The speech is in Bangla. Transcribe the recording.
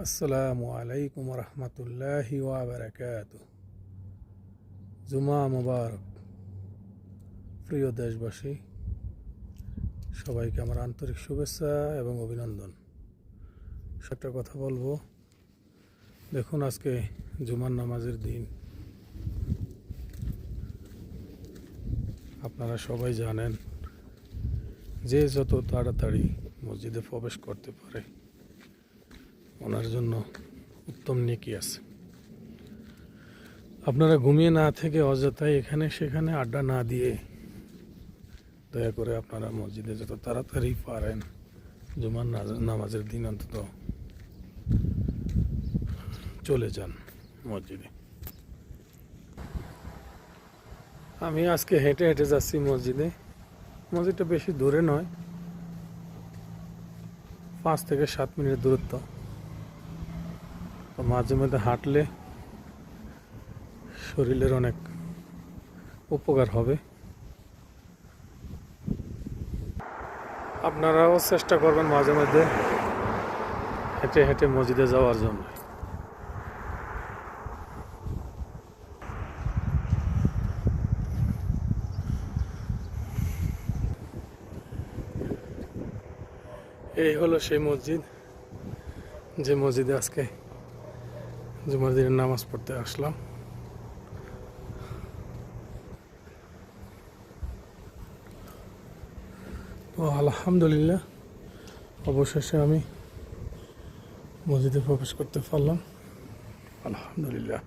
আসসালামু আলাইকুম রহমতুল্লাহি ওয়াবারাকাত জুমা মুবারক। প্রিয় দেশবাসী, সবাইকে আমার আন্তরিক শুভেচ্ছা এবং অভিনন্দন। একটা কথা বলব। দেখুন, আজকে জুমার নামাজের দিন। আপনারা সবাই জানেন, যে যত তাড়াতাড়ি মসজিদে প্রবেশ করতে পারে ওনার জন্য উত্তম নেকি আছে। আপনারা ঘুমিয়ে না থেকে অযথায় এখানে সেখানে আড্ডা না দিয়ে দয়া করে আপনারা মসজিদে যত তাড়াতাড়ি পারেন জুমার নামাজের দিন অন্তত চলে যান মসজিদে। আমি আজকে হেঁটে হেঁটে যাচ্ছি মসজিদে। মসজিদটা বেশি দূরে নয়, পাঁচ থেকে সাত মিনিট দূরত্ব। তো মাঝে মধ্যে হাঁটলে শরীরের অনেক উপকার হবে। আপনারাও চেষ্টা করবেন মাঝে মধ্যে হেঁটে হেঁটে মসজিদে যাওয়ার জন্য। এই হলো সেই মসজিদ, যে মসজিদে আজকে জুমার দিনের নামাজ পড়তে আসলাম। তো আলহামদুলিল্লাহ অবশেষে আমি মসজিদে প্রবেশ করতে পারলাম। আলহামদুলিল্লাহ।